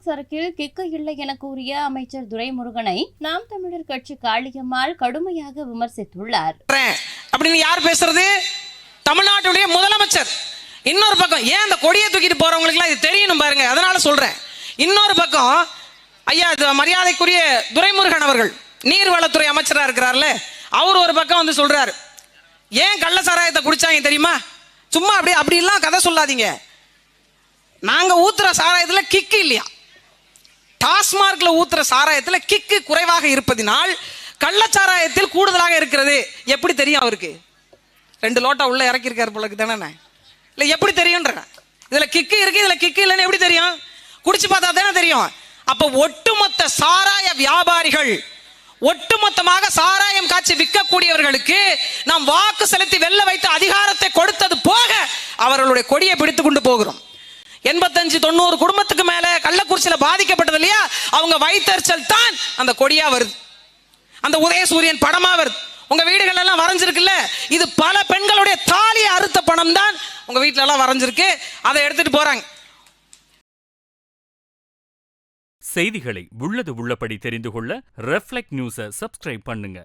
டாஸ்மாக் சரக்கில் கிக்கு இல்லை என கூறிய அமைச்சர் துரைமுருகனை நாம் தமிழர் கட்சி காளியம்மாள் கடுமையாக விமர்சித்துள்ளார். அப்படின்னு யார் பேசுறது? தமிழ்நாட்டுடைய முதலமைச்சர். இன்னொரு பக்கம் ஏன் அந்த கொடியை தூக்கிட்டு போறவங்களுக்குலாம் இது தெரியணும் பாருங்க. அதனால சொல்றேன். இன்னொரு பக்கம் ஐயா இது மரியாதைக்குரிய துரைமுருகன் அவர்கள் நீர்வளத்துறை அமைச்சராக இருக்கிறார்ல அவர் ஒரு பக்கம் வந்து சொல்றாரு. ஏன் கள்ள சாராயத்தை குடிச்சாங்க தெரியுமா? சும்மா அப்படியே அப்படிலாம் கதை சொல்லாதீங்க. நாங்க ஊத்துற சாராயத்துல கிக்கு இல்லையா? டாஸ்மார்க்ல ஊத்துற சாராயத்துல கிக்கு குறைவாக இருப்பதினால் கள்ளச்சாராயத்தில் கூடுதலாக இருக்கிறது. எப்படி தெரியும் அவருக்கு? ரெண்டு லோட்டா உள்ள இறக்கியிருக்காரு போல தானே இல்ல எப்படி தெரியும்ன்ற? இதுல கிக்கு இருக்கு இதுல கிக்கு இல்லைன்னு எப்படி தெரியும்? குடிச்சு பார்த்தா தானே தெரியும். அப்ப ஒட்டுமொத்த சாராய வியாபாரிகள் ஒட்டுமொத்தமாக சாராயம் காய்ச்சி விற்கக்கூடியவர்களுக்கு நாம் வாக்கு செலுத்தி வெல்ல வைத்த அதிகாரத்தை கொடுத்தது போக அவர்களுடைய கொடியை பிடித்து கொண்டு போகிறோம். எண்பத்தஞ்சு தொண்ணூறு குடும்பத்துக்கு மேல கள்ளக்குறிச்சியில பாதிக்கப்பட்டது இல்லையா? அவங்க வயிற்றுச்சல் தான் அந்த கொடியா வருது. அந்த உதயசூரியன் படமா வருது. உங்க வீடுகள் எல்லாம் வரைஞ்சிருக்குல்ல? இது பல பெண்களுடைய தாலியை அறுத்த பணம் தான் உங்க வீட்டுல எல்லாம் வரைஞ்சிருக்கு. அதை எடுத்துட்டு போறாங்க. செய்திகளை உள்ளது உள்ளபடி தெரிந்து கொள்ள ரெஃப்ளெக்ட் நியூஸை சப்ஸ்கிரைப் பண்ணுங்க.